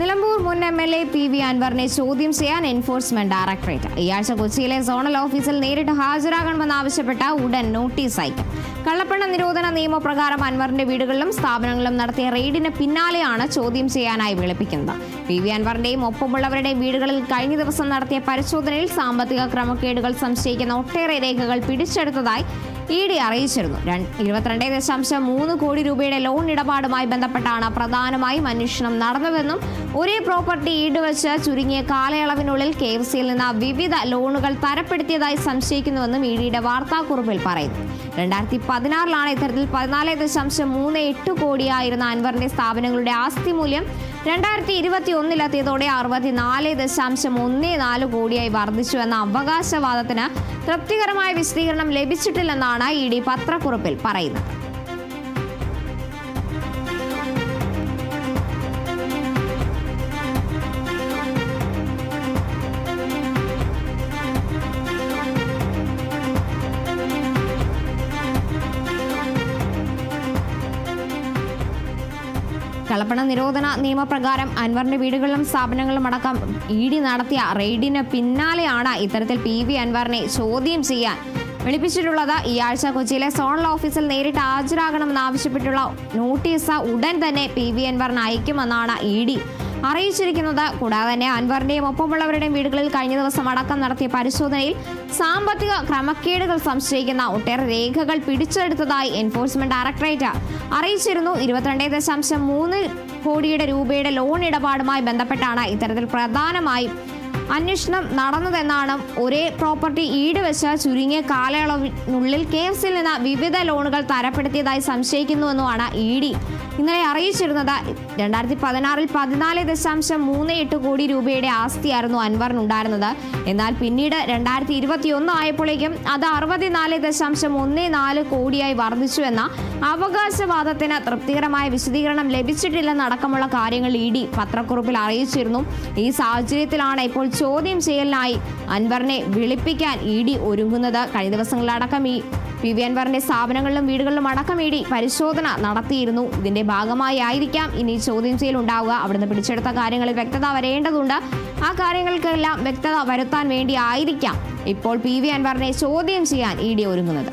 നിലമ്പൂർ മുൻ M L A P V അൻവറിനെ ചോദ്യം ചെയ്യാൻ എൻഫോഴ്സ്മെന്റ് ഡയറക്ടറേറ്റ് ഈ ആഴ്ച കൊച്ചിയിലെ സോണൽ ഓഫീസിൽ നേരിട്ട് ഹാജരാകണമെന്ന് ആവശ്യപ്പെട്ട ഉടൻ നോട്ടീസ് അയക്കും. കള്ളപ്പണ നിരോധന നിയമപ്രകാരം അൻവറിന്റെ വീടുകളിലും സ്ഥാപനങ്ങളിലും നടത്തിയ റെയ്ഡിന് പിന്നാലെയാണ് ചോദ്യം ചെയ്യാനായി വിളിപ്പിക്കുന്നത്. പി വി അൻവറിന്റെയും ഒപ്പമുള്ളവരുടെയും വീടുകളിൽ കഴിഞ്ഞ ദിവസം നടത്തിയ പരിശോധനയിൽ സാമ്പത്തിക ക്രമക്കേടുകൾ സംശയിക്കുന്ന ഒട്ടേറെ രേഖകൾ പിടിച്ചെടുത്തതായി ഇ ഡി അറിയിച്ചിരുന്നു. രണ്ട് ഇരുപത്തിരണ്ട് ദശാംശം മൂന്ന് കോടി രൂപയുടെ ലോൺ ഇടപാടുമായി ബന്ധപ്പെട്ടാണ് പ്രധാനമായും അന്വേഷണം നടന്നതെന്നും ഒരേ പ്രോപ്പർട്ടി ഈടുവച്ച് ചുരുങ്ങിയ കാലയളവിനുള്ളിൽ കെ എഫ് സിയിൽ നിന്ന് വിവിധ ലോണുകൾ തരപ്പെടുത്തിയതായി സംശയിക്കുന്നുവെന്നും ഇ ഡിയുടെ വാർത്താക്കുറിപ്പിൽ പറയുന്നു. രണ്ടായിരത്തി പതിനാറിലാണ് ഇത്തരത്തിൽ പതിനാല് ദശാംശം മൂന്ന് എട്ട് കോടിയായിരുന്ന അൻവറിന്റെ സ്ഥാപനങ്ങളുടെ ആസ്തി മൂല്യം രണ്ടായിരത്തി ഇരുപത്തി ഒന്നിലെത്തിയതോടെ അറുപത്തിനാല് ദശാംശം ഒന്ന് നാല് കോടിയായി വർദ്ധിച്ചു എന്ന അവകാശവാദത്തിന് തൃപ്തികരമായ വിശദീകരണം ലഭിച്ചിട്ടില്ലെന്നാണ് ഇ ഡി പത്രക്കുറിപ്പിൽ പറയുന്നത്. കളപ്പണ നിരോധന നിയമപ്രകാരം അൻവറിന്റെ വീടുകളിലും സ്ഥാപനങ്ങളിലും അടക്കം ഇ ഡി നടത്തിയ റെയ്ഡിന് പിന്നാലെയാണ് ഇത്തരത്തിൽ പി വി അൻവറിനെ ചോദ്യം ചെയ്യാൻ വിളിപ്പിച്ചിട്ടുള്ളത് ഈ ആഴ്ച കൊച്ചിയിലെ സോണൽ ഓഫീസിൽ നേരിട്ട് ഹാജരാകണമെന്ന് ആവശ്യപ്പെട്ടുള്ള നോട്ടീസ് ഉടൻ തന്നെ പി വി അൻവറിന് അയക്കുമെന്നാണ് ഇ ഡി. അറിയിച്ചിരിക്കുന്നത്. കൂടാതെ തന്നെ അൻവറിന്റെയും ഒപ്പമുള്ളവരുടെയും വീടുകളിൽ കഴിഞ്ഞ ദിവസം അടക്കം നടത്തിയ പരിശോധനയിൽ സാമ്പത്തിക ക്രമക്കേടുകൾ സംശയിക്കുന്ന ഒട്ടേറെ രേഖകൾ പിടിച്ചെടുത്തതായി എൻഫോഴ്സ്മെന്റ് ഡയറക്ടറേറ്റ് അറിയിച്ചിരുന്നു. ഇരുപത്തിരണ്ട് ദശാംശം മൂന്ന് കോടിയുടെ രൂപയുടെ ലോൺ ഇടപാടുമായി ബന്ധപ്പെട്ടാണ് ഇത്തരത്തിൽ പ്രധാനമായും അന്വേഷണം നടന്നതെന്നാണ് ഒരേ പ്രോപ്പർട്ടി ഈടുവെച്ച് ചുരുങ്ങിയ കാലയളവിനുള്ളിൽ കെ എഫ് സിയിൽ നിന്ന് വിവിധ ലോണുകൾ തരപ്പെടുത്തിയതായി സംശയിക്കുന്നുവെന്നുമാണ് ഇ ഡി. ഇന്നലെ അറിയിച്ചിരുന്നത് രണ്ടായിരത്തി പതിനാറിൽ പതിനാല് ദശാംശം മൂന്ന് എട്ട് കോടി രൂപയുടെ ആസ്തിയായിരുന്നു അൻവറിനുണ്ടായിരുന്നത് എന്നാൽ പിന്നീട് രണ്ടായിരത്തി ഇരുപത്തി ഒന്ന് ആയപ്പോഴേക്കും അത് അറുപത്തിനാല് ദശാംശം ഒന്ന് നാല് കോടിയായി വർദ്ധിച്ചുവെന്ന അവകാശവാദത്തിന് തൃപ്തികരമായ വിശദീകരണം ലഭിച്ചിട്ടില്ലെന്നടക്കമുള്ള കാര്യങ്ങൾ ഇ ഡി പത്രക്കുറിപ്പിൽ അറിയിച്ചിരുന്നു. ഈ സാഹചര്യത്തിലാണ് ഇപ്പോൾ ചോദ്യം ചെയ്യലിനായി അൻവറിനെ വിളിപ്പിക്കാൻ ഇ ഡി ഒരുങ്ങുന്നത് കഴിഞ്ഞ ദിവസങ്ങളിലടക്കം ഈ പി വി അൻവറിന്റെ സ്ഥാപനങ്ങളിലും വീടുകളിലും അടക്കം ഇ ഡി പരിശോധന നടത്തിയിരുന്നു. ഇതിന്റെ ഭാഗമായി ആയിരിക്കാം ഇനി ചോദ്യം ചെയ്യൽ ഉണ്ടാവുക. അവിടുന്ന് പിടിച്ചെടുത്ത കാര്യങ്ങളിൽ വ്യക്തത വരേണ്ടതുണ്ട്. ആ കാര്യങ്ങൾക്കെല്ലാം വ്യക്തത വരുത്താൻ വേണ്ടി ആയിരിക്കാം ഇപ്പോൾ പി വി അൻവറിനെ ചോദ്യം ചെയ്യാൻ ഇ ഡി ഒരുങ്ങുന്നത്.